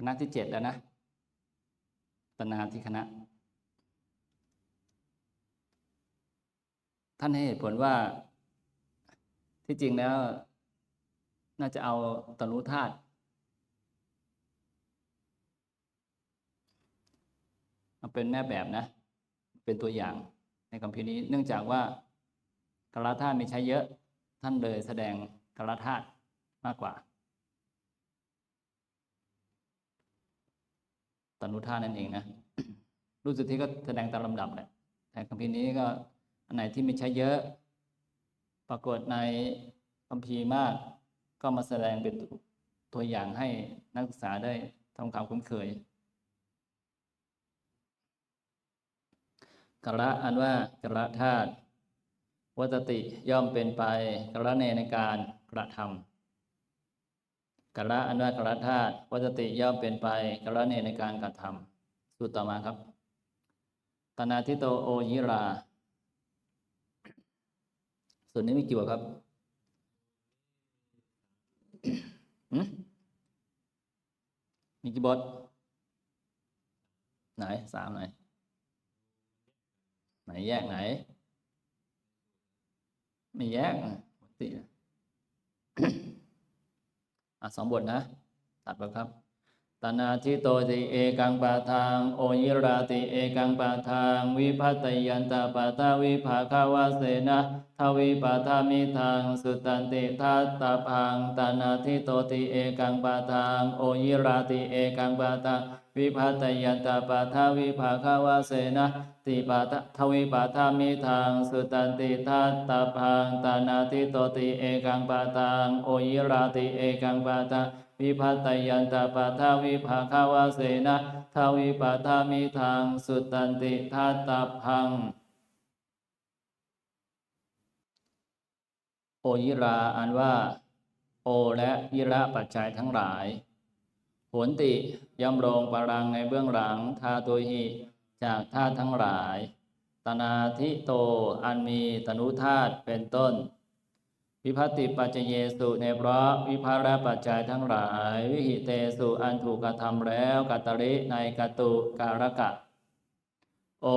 คณะที่เจ็ดแล้วนะตนาที่คณะ ท่านให้เหตุผลว่าที่จริงแล้ว น่าจะเอาตนุธาตุมาเป็นแม่แบบนะ เป็นตัวอย่างในคำพีร์นี้ เนื่องจากว่ากรธาตุมีใช้เยอะ ท่านเลยแสดงกรธาตุมากกว่า ตนุธานั่นเองนะรู้สึกที่ก็แสดงตามลำดับแหละแต่คำพีร์นี้ก็อันไหนที่ไม่ใช้เยอะ ปรากฏในคำพีร์มาก ก็มาแสดงเป็นตัวอย่างให้นักศึกษาได้ทำความคุ้นเคยกระอันว่ากระธาตุวัตติย่อมเป็นไปกระเนในการกระทำ กระอันว่ากระธาตุวัตติย่อมเป็นไปกระเนในการกระทำสูตรต่อมาครับ ตนาทิโตโอยิรา ส่วนนี้มีกี่บทครับมีกี่บทไหนสามไหน ไหนแยกไหน ไม่แยกนะปกตินะ อะสองบทนะ ตัดไปครับตนาทิโตติเอกังปาทางโอยิราติเอกังปาทางวิพัตยันตาปาทาวิภาคาวาเสนะทวิปาทามิทางสุตันติทัตตาพังตนาทิโตติเอกังปาทางโอยิราติเอกังปาทาง วิพัตยันตาปาทาวิภาคาวาเสนะติปาทะทวิปาทามิทาง สุตันติทัตตาพังตานาทิโตติเอกังปาทางโอยิราติเอกังปาทางวิพัตยันตาปาทาวิภาคาวาเสนะทวิปาทามิทาง สุตันติทัตตาพังโอยิราอันว่า โอและยิระปัจจัยทั้งหลายผลติ ย่ำรงปรังในเบื้องหลังทาตุหิ จากธาตุทั้งหลาย ตนาทิโตอันมีตนุธาตุเป็นต้น วิพัติปัจเจเยสุในเพราะวิภาระปัจจัยทั้งหลาย วิหิเตสุอันถูกกระทำแล้วกัตริในกตุการกะ โอ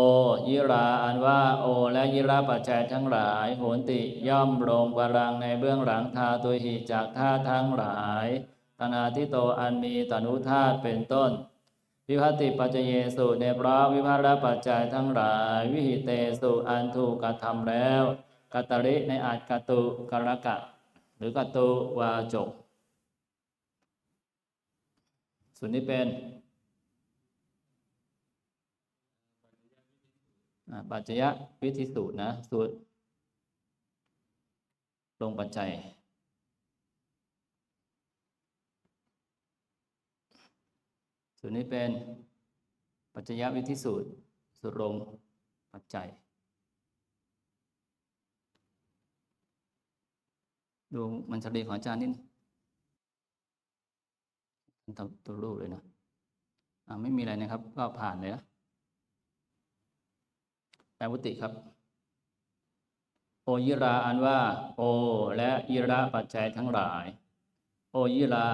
ยิราอันว่าโอและยิราปัจจัยทั้งหลายโหนติย่อมโลงบาลังในเบื้องหลังทาตุหิจากท่าทั้งหลาย ตนาทิโตอันมีตนุธาตุเป็นต้น วิพัติปัจเจเยสุในพระวิภาระปัจจัยทั้งหลาย วิหิเตสุอันถูกกระทำแล้วกัตตริในอาจกตุกรกะ หรือกตุวาจกส่วนนี้เป็นปัจจยวิธีสูตรนะ สูตรลงปัจจัย ส่วนนี้เป็นปัจจยวิธีสูตรสูตรงปัจจัย ดูมันสรีของอาจารย์นิดทำตัวรูปเลยนะอ่าไม่มีอะไรนะครับ ก็ผ่านเลยนะแปลวุติครับ โอยิราอันว่า โอ และยิระปัจจัยทั้งหลาย โอยิรา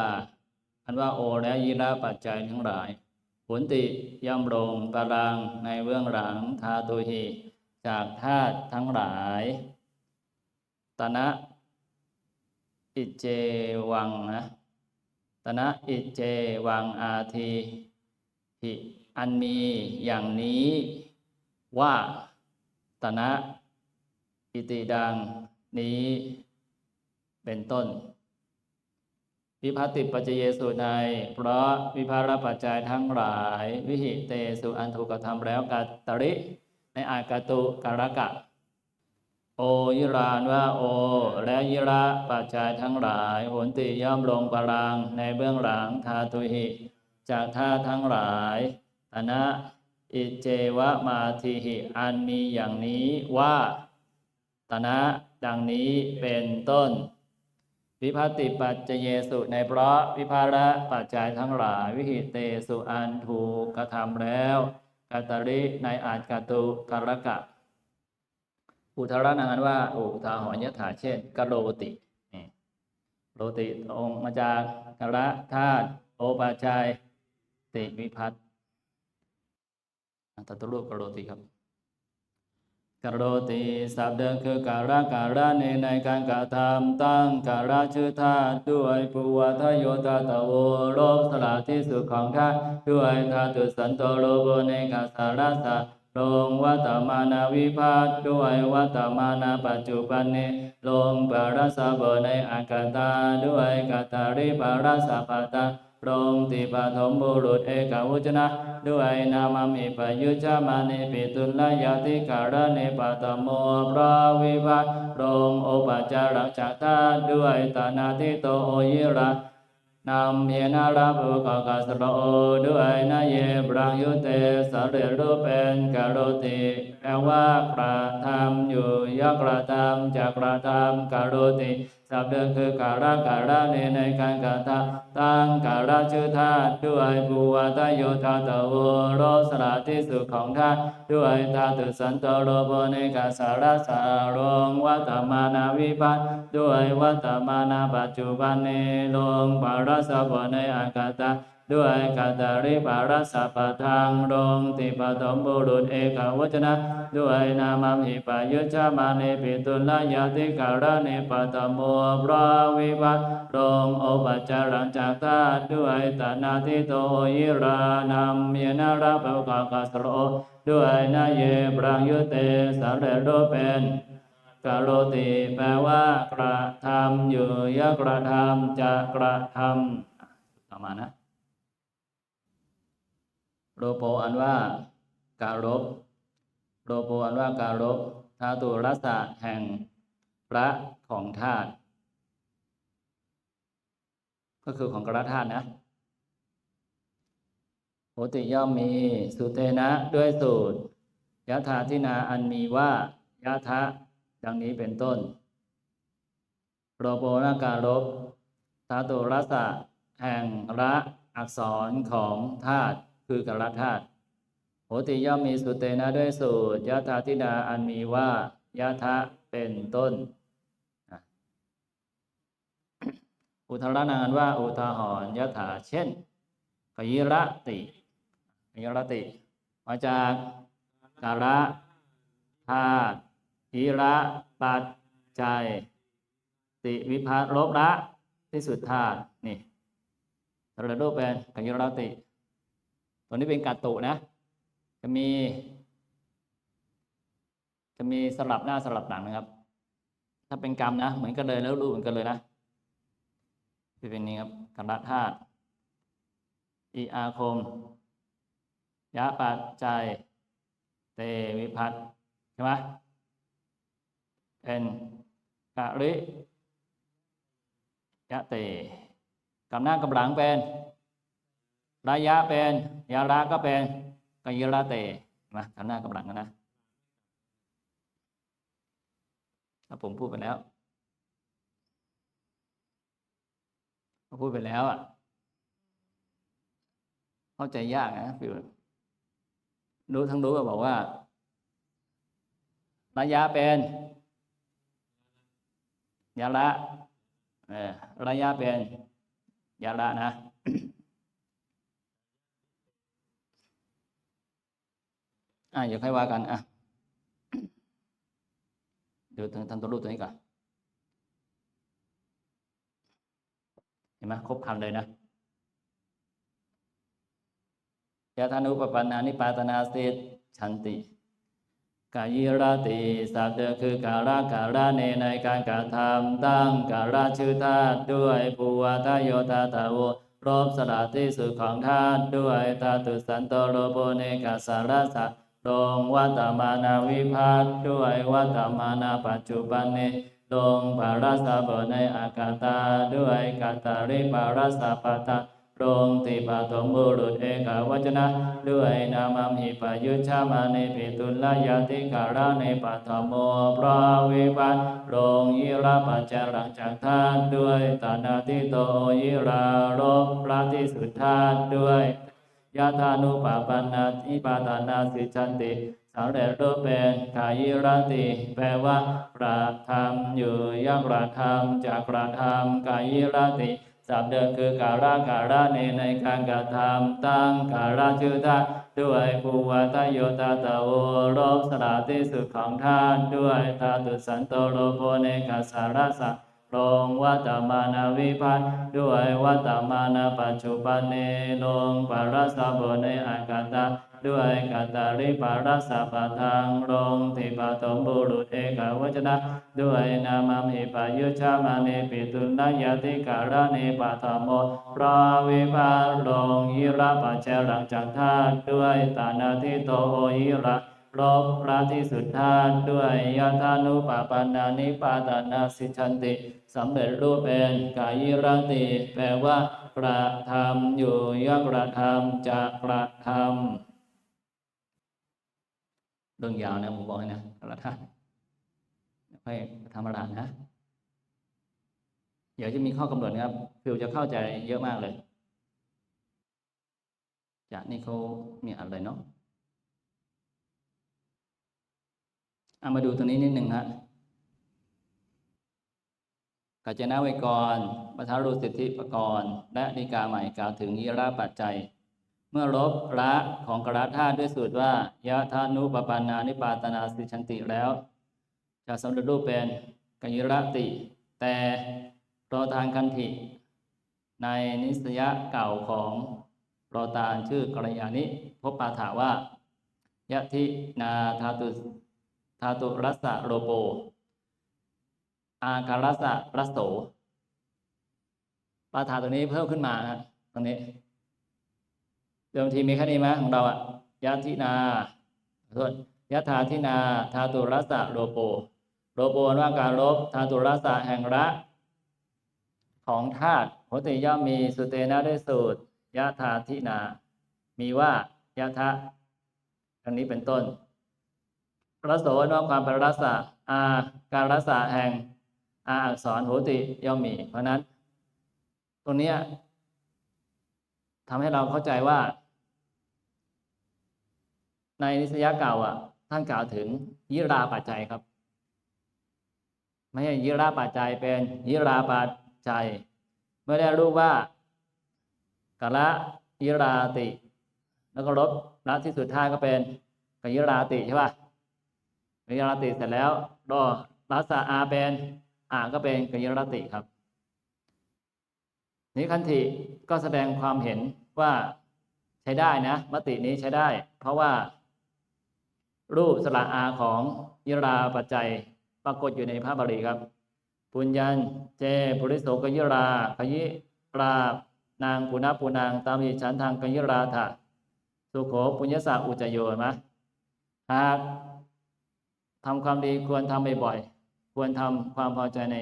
อันว่าโอและยิระปัจจัยทั้งหลายผลติย่ำลงกาลังในเบื้องหลังทาตุหิจากธาตุทั้งหลาย ตนะอิเจวังนะตนะอิเจวังอาทีหิอันมีอย่างนี้ว่าตนะอิติดังนี้เป็นต้น วิภัติปัจเจเยสุใน เพราะวิภารปัจจัยทั้งหลาย วิหิเตสุอันถูกกระทำแล้วกัตตริ ในอากาตุการกะ โอยิรานว่าโอ และยิระปัจจัยทั้งหลายหนติย่อมลงปรังในเบื้องหลังทาตุหิ จากท่าทั้งหลายตนะอิเจวะมาทิหิอันมีอย่างนี้ว่าตนะดังนี้เป็นต้น วิภัติปัจเจเยสุในเพราะวิภาระปัจจัยทั้งหลาย วิหิเตสุอันถูกกระทำแล้วกัตริในอาจกตุกรกะ อุทาระนังอันว่าอุทาหอนยถาเช่นกโรติโรติองค์มาจากกระธาตุโอปัจจัยติวิพัฒน์อะตัดตัวรูปกโรติครับ กโรติสับเดิมคือการะการะในในการกระทำตั้งการะชื่อธาตุด้วยปุวทโยตาตะโวโลภสละที่สุดของธาตุด้วยธาตุสันโตโลโบในกาสารัสะลงวัตตมานาวิพัฒน์ด้วยวัตตมานาปัจจุบันนี้ลงปารัสะโบในอากาตาด้วยกาตาริปารัสะปตา ลงติปฐมบุรุษเอกวุจนะด้วยนามามิปยุจามานิปิตุลยาติการะเนปตโมพระวิวัตรงโอปัจารักจากตาด้วยตานาทิโตโอยิระนำเยนาราภูกกาสโรด้วยนาเยบรังยุเตสเรรูปเป็นกโรติ ว่ากระทำอยู่ยกระทำจากกระทำกโรติสับเดิมคือการะการะในในการกระทำตั้งการะชื่อธาตุด้วยภูวตโยธาตโวโรสละที่สุดของธาตุด้วยธาตุสันตโลโบในกาสารสารงวัตตมานาวิพัตด้วยวัตตมานาปัจจุบันในลงปารสะโบในอากาตา ด้วยกาตาริปารัสสะปะทางรงติปฐมบุรุษเอกวจนะ ด้วยนามมิปายุจามาเนปิตุลยาติการะเนปตโมพระวิวัตรงโอปัจจารังจากตาด้วยตานาทิโตยิรานามเยนาราภกากาสโรด้วยนาเยปรังยุเตสารเรโรเป็นกโรติแปลว่ากระทำอยู่ยกระทำจะกระทำต่อมาณนะ โลโปอันว่าการบโลโปอันว่าการบธาตุรัสะแห่งพระของธาตุก็คือของกระธาตุนะโหติย่อมมีสุเตนะด้วยสูตรยะธาทินาอันมีว่ายะทะดังนี้เป็นต้นโลโปนาการบธาตุรัสะแห่งระอักษรของธาตุ คือกรธาตุโหติย่อมมีสุเตนะด้วยสูตรยะธาทินาอันมีว่ายะทะเป็นต้น อุทารนางอันว่า อุทาหรณ์ยะถาเช่นกยิระติกยิระติ มาจากการะธาตุหิระปัจจัย ติวิภาลบละที่สุดธาตุนี่เราดูเป็นกยิระติ ตัวนี้เป็นกาตุนะ จะมี จะมีสลับหน้าสลับหลังนะครับ ถ้าเป็นกรรมนะ เหมือนกันเลยแล้วรู้เหมือนกันเลยนะที่เป็นนี้ครับกันรัธาตุอีอาคม ยะปัจจัย เตวิพัตใช่ไหมเป็นกะริยะเตกำหน้ากำหลังเป็น ระยะเป็นยาระก็เป็นกยระเตมากำหน้ากำหลังนะถ้าผมพูดไปแล้วพอพูดไปแล้วอะ เข้าใจยากนะฟิวรู้ทั้งรู้ก็บอกว่า ระยะเป็นยาระเออระยะเป็นยาระนะ อะอย่าค่อยว่ากันอะเดี๋ยวทำตัวรูปตัวนี้ก่อนเห็นไหมครบคำเลยนะยะธานุปปันนานิปาตนาสิชันติกายิราติสัพเดคือการะการะเนในการกระทำตั้งการะชื่อธาตุด้วยภูวาทโยธาตาโวรบสละที่สุดของธาตุด้วยธาตุสันโตโลโปเนกัสารสะลงวัตมานาวิภัตด้วยวัตมานาปัจจุบันเนลงปารัสสะบในอากาตาด้วยกาตาริปารัสสะปตาลงติปาตมบุรุษเอกวจนะ ด้วยนามัมหิปยุชามานิปิตุลยาติการะในปัตโมพระวิปัสลงยิระปัจจรังจากทานด้วยตานาติโตยิราโรพระที่สุดทานด้วย ยาธานุปปันนาทิปาตานาสิจันติสำเร็จรูปเป็นกายิรติ แปลว่าประทำอยู่ยักระทำจากประทำกายิรติสับเดิมคือการะการะเนในการกระทำตั้งการะชื่อท่านด้วยภูวาทโยตาตะโวรสละที่สุดของท่าน ด้วยทาตุสันโตโลโภเนกัสสารสะ ลงวัตตมานาวิพัฒน์ด้วยวัตตมานาปัจจุบันเนลงปารัสสะโบในอากาตาด้วยกาตาริปารัสสะปะทางลงทิปะตมบุรุษเอกวจนะ ด้วยนามามิปายุชามาเนปิตุนายาติการะเนปะธรรมโมพระวิภาลงยิระปัจเจหลังจากท่าด้วยตานาทิโตโอยิระ ลบพระที่สุดท่านด้วยยาธานุปปานานิปาตานาสิชันติสำเร็จรูปเป็นกายิรังติ แปลว่ากระทำอยู่ยกระทำจะกระทำเรื่องยาวนะผมบอกให้นะละท่านค่อยทำอะไรนะ เดี๋ยวจะมีข้อกำหนดนะครับฟิวจะเข้าใจเยอะมากเลย จากนี่เขามีอะไรเนาะ เอามาดูตรงนี้นิดหนึ่งฮะกัจจนาวยกรปัทารุสิทธิปกรณ์และนิกาใหม่กล่าวถึงยิราปัจจัย เมื่อลบละของกระธาตุด้วยสูตรว่ายะธานุปปานานิปาตนาสิชันติแล้ว จะสำเร็จรูปเป็นกัญญรติ แต่รอทานคันธิในนิสยะเก่าของรอตานชื่อกรยานิพบปาถาว่ายะทินาธาตุ ธาตุรัสสะโรโป อาการัสสะรัสโสปาถาตรงนี้เพิ่มขึ้นมาฮะตรงนี้ เดิมทีมีแค่นี้ไหมของเราอะยะทินาขอโทษยะธาทินาธาตุรัสสะโรโปโรโปว่าการลบธาตุรัสสะแห่งระของธาตุโหติย่อมมีสุเตนะด้วยสูตรยะธาทินา มีว่ายะทะอันนี้เป็นต้น รสโสว่าความเป็นรัสะอาการรัสะแห่งอาอักษรโหติย่อมมี เพราะนั้น ตรงนี้ทำให้เราเข้าใจว่า ในนิสยเก่าอะ ท่านกล่าวถึงยิราปัจจัยครับ ไม่ใช่ยิราปัจจัยเป็นยิราปัจจัยเมื่อได้รู้ว่ากะละยิราติ แล้วก็ลบละที่สุดท้ายก็เป็นกยิราติใช่ป่ะ กยราติเสร็จแล้วรอรัสอาเป็นอ่าก็เป็นกยราติครับนี้คันธิก็แสดงความเห็นว่าใช้ได้นะมตินี้ใช้ได้ เพราะว่า รูปสระอาของยราปัจจัยปรากฏอยู่ในพระบาลีครับปุญญันเจปุริโสกยราขยิรานางปุณณปุนางตามหิฉันทางกยราถะสุโขปุญญสักอุจโยนไหมหาก ทำความดีควรทำบ่อยๆ ควรทำความพอใจใน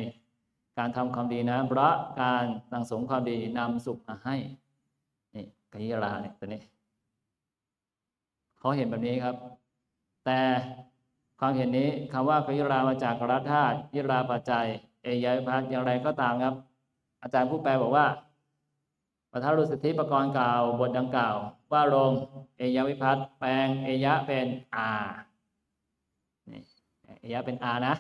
การทำความดีนะเพราะการสังสมความดีนำสุขมาให้นี่กยิราเนี่ยตัวนี้เขาเห็นแบบนี้ครับ แต่ความเห็นนี้คำว่ากยิรามาจากกรัธาตุยิราปัจจัย เอยยพัทอย่างไรก็ตามครับ อาจารย์ผู้แปลบอกว่าปัทารุสิทธิประกรณ์กล่าวบทดังกล่าว ว่าลงเอยวิพัตแปลงเอยะเป็นอานี่เอยะเป็นอานะ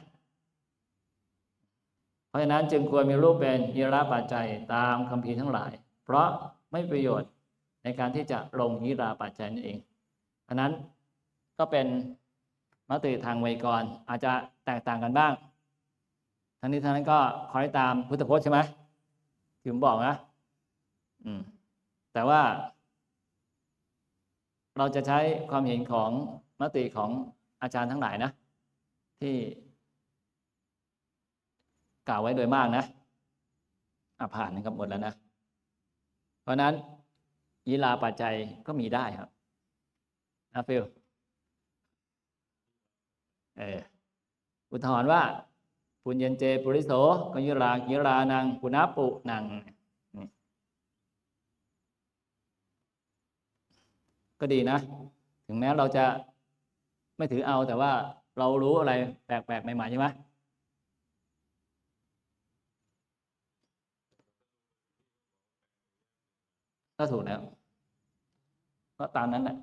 เพราะฉะนั้นจึงควรมีรูปเป็นยิราปัจจัยตามคำพีทั้งหลาย เพราะไม่ประโยชน์ในการที่จะลงยิราปัจจัยนั่นเองเพราะนั้นก็เป็นมติทางไวยากรณ์อาจจะแตกต่างกันบ้าง ทั้งนี้ทั้งนั้นก็คอยตามพุทธพจน์ใช่ไหมที่ผมบอกนะอืมแต่ว่า เราจะใช้ความเห็นของมติของอาจารย์ทั้งหลายนะ ที่ กล่าวไว้โดยมากนะอะผ่านนะครับหมดแล้วนะ เพราะนั้นยีลาปัจจัยก็มีได้ครับนะฟิลเอออุทธรณ์ว่าปุญญเจ ปุริโสกยุรากิรานังปุณปุนัง ก็ดีนะ ถึงแม้เราจะไม่ถือเอาแต่ว่า เรารู้อะไรแปลกๆใหม่ๆใช่ไหมก็ถูกแล้วก็ตามนั้นแหละ